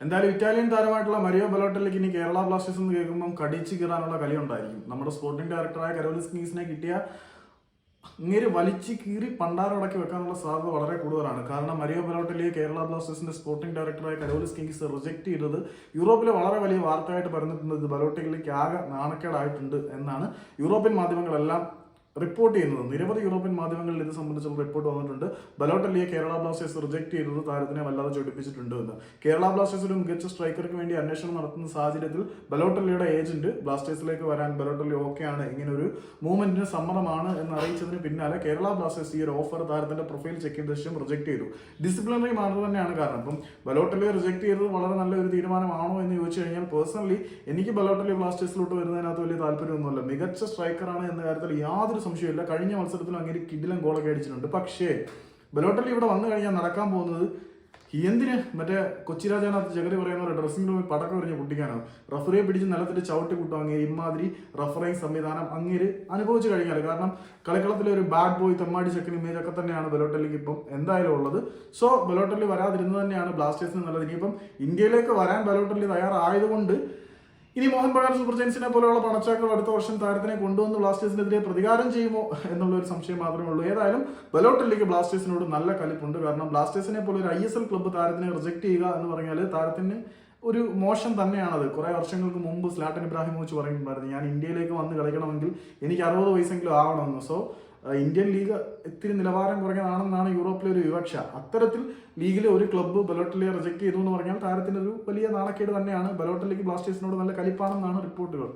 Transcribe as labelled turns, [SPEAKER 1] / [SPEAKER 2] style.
[SPEAKER 1] എന്തായാലും Italian താരമായിട്ടുള്ള Mario ബലോട്ടലിക്ക് ഇനി Kerala Blasters എന്ന് കേൾക്കുമ്പോൾ കടിച്ചു കീറാനുള്ള കളി ഉണ്ടായിരിക്കും. നമ്മുടെ സ്പോർട്ടിംഗ് ഡയറക്ടറായ കരോലിസ് കിങ്സിനെ കിട്ടിയ ഇങ്ങനെ വലിച്ചു കീറി പണ്ടാറടക്കി വെക്കാനുള്ള സാധ്യത വളരെ കൂടുതലാണ്. കാരണം മരിയോ ബലോട്ടലിയെ കേരള ബ്ലാസ്റ്റേഴ്സിന്റെ സ്പോർട്ടിംഗ് ഡയറക്ടറായ കരോലിസ് കിങ്സ് റിജക്ട് ചെയ്തത് യൂറോപ്പിലെ വളരെ വലിയ വാർത്തയായിട്ട് പറഞ്ഞിട്ടുണ്ട് ഇത് ബലോട്ടലിക്ക് ആകെ നാണക്കേടായിട്ടുണ്ട് എന്നാണ് യൂറോപ്യൻ മാധ്യമങ്ങളെല്ലാം റിപ്പോർട്ട് ചെയ്യുന്നത്. നിരവധി യൂറോപ്യൻ മാധ്യമങ്ങളിൽ ഇത് സംബന്ധിച്ചുള്ള റിപ്പോർട്ട് വന്നിട്ടുണ്ട്. ബലോട്ടല്ലിയെ കേരള ബ്ലാസ്റ്റേഴ്സ് റിജക്ട് ചെയ്തത് താരത്തിനെ വല്ലാതെ ചൊടിപ്പിച്ചിട്ടുണ്ട് എന്ന് കേരള ബ്ലാസ്റ്റേഴ്സിലും മികച്ച സ്ട്രൈക്കർക്ക് വേണ്ടി അന്വേഷണം നടത്തുന്ന സാഹചര്യത്തിൽ ബലോട്ടല്ലിയുടെ ഏജന്റ് ബ്ലാസ്റ്റേഴ്സിലേക്ക് വരാൻ ബലോട്ടല്ലി ഓക്കെയാണ് ഇങ്ങനെ ഒരു മൂവ്മെന്റിന് സമ്മതമാണ് എന്ന് അറിയിച്ചതിന് പിന്നാലെ കേരള ബ്ലാസ്റ്റേഴ്സ് ഈ ഒരു ഓഫർ താരത്തിന്റെ പ്രൊഫൈൽ ചെക്ക് ചെയ്ത ശേഷം റിജക്ട് ചെയ്തു. ഡിസിപ്ലിനറി മാറ്റർ തന്നെയാണ് കാരണം. അപ്പം ബലോട്ടല്ലിയെ റിജക്ട് ചെയ്തത് വളരെ നല്ലൊരു തീരുമാനമാണോ എന്ന് ചോദിച്ചു കഴിഞ്ഞാൽ പേഴ്സണലി എനിക്ക് ബലോട്ടല്ലി ബ്ലാസ്റ്റേഴ്സിലോട്ട് വരുന്നതിനകത്ത് വലിയ താല്പര്യമൊന്നുമില്ല. മികച്ച സ്ട്രൈക്കറാണ് എന്ന കാര്യത്തിൽ യാതൊരു സംശയമില്ല. കഴിഞ്ഞ മത്സരത്തിലും അങ്ങനെ കിഡിലും ഗോളൊക്കെ അടിച്ചിട്ടുണ്ട്. പക്ഷേ ബലോട്ടലി ഇവിടെ വന്നു കഴിഞ്ഞാൽ നടക്കാൻ പോകുന്നത് എന്തിന്? മറ്റേ കൊച്ചി രാജാനകത്ത് ജഗതി പറയുന്ന പോലെ ഡ്രസ്സിംഗ് റൂമിൽ പടക്കം എറിഞ്ഞ് പൊട്ടിക്കാനാണ് റഫറിയെ പിടിച്ച് നിലത്തിട്ട് ചവിട്ടി കൂട്ടും അങ്ങനെ ഇമാതിരി റഫറിങ് സംവിധാനം അങ്ങനെ അനുഭവിച്ചു കഴിഞ്ഞാൽ കാരണം കളിക്കളത്തിലെ ഒരു ബാഡ് ബോയ് തെമ്മാടി ചെക്കൻ ഇമേജ് ഒക്കെ തന്നെയാണ് ബലോട്ടലിക്ക് ഇപ്പം എന്തായാലും ഉള്ളത്. സോ ബലോട്ടലി വരാതിരുന്നത് തന്നെയാണ് ബ്ലാസ്റ്റേഴ്സിന് നല്ലത്. ഇനിയിപ്പം ഇന്ത്യയിലേക്ക് വരാൻ ബലോട്ടലി തയ്യാറായതുകൊണ്ട് ഇനി മോഹൻ ബഗാൻ സൂപ്പർ ജയൻസിനെ പോലെയുള്ള പണച്ചാക്കൾ അടുത്ത വർഷം താരത്തിനെ കൊണ്ടുവന്ന് ബ്ലാസ്റ്റേഴ്സിനെതിരെ പ്രതികാരം ചെയ്യുമോ എന്നുള്ള ഒരു സംശയം മാത്രമേ ഉള്ളൂ. ഏതായാലും ബലോട്ടിലേക്ക് ബ്ലാസ്റ്റേഴ്സിനോട് നല്ല കലിപ്പുണ്ട്. കാരണം ബ്ലാസ്റ്റേഴ്സിനെ പോലെ ഒരു ഐ എസ് എൽ ക്ലബ്ബ് താരത്തിനെ റിജക്ട് ചെയ്യുക എന്ന് പറഞ്ഞാൽ താരത്തിന് ഒരു മോശം തന്നെയാണത്. കുറേ വർഷങ്ങൾക്ക് മുമ്പ് സ്ലാട്ടൻ ഇബ്രാഹിമോവിച്ച് പറയുന്നുണ്ടായിരുന്നു ഞാൻ ഇന്ത്യയിലേക്ക് വന്ന് കളിക്കണമെങ്കിൽ എനിക്ക് അറുപത് വയസ്സെങ്കിലും ആവണമെന്ന്. സോ ഇന്ത്യൻ ലീഗ് ഇത്തിരി നിലവാരം കുറഞ്ഞതാണെന്നാണ് യൂറോപ്പിലെ ഒരു വിവക്ഷ. അത്തരത്തിൽ ലീഗിലെ ഒരു ക്ലബ്ബ് ബലോട്ടലിയെ റിജക്ട് ചെയ്തു എന്ന് പറഞ്ഞാൽ താരത്തിന്റെ ഒരു വലിയ നാണക്കേട് തന്നെയാണ്. ബലോട്ടലിക്ക് ബ്ലാസ്റ്റേഴ്സിനോട് നല്ല കലിപ്പാണെന്നാണ് റിപ്പോർട്ടുകൾ.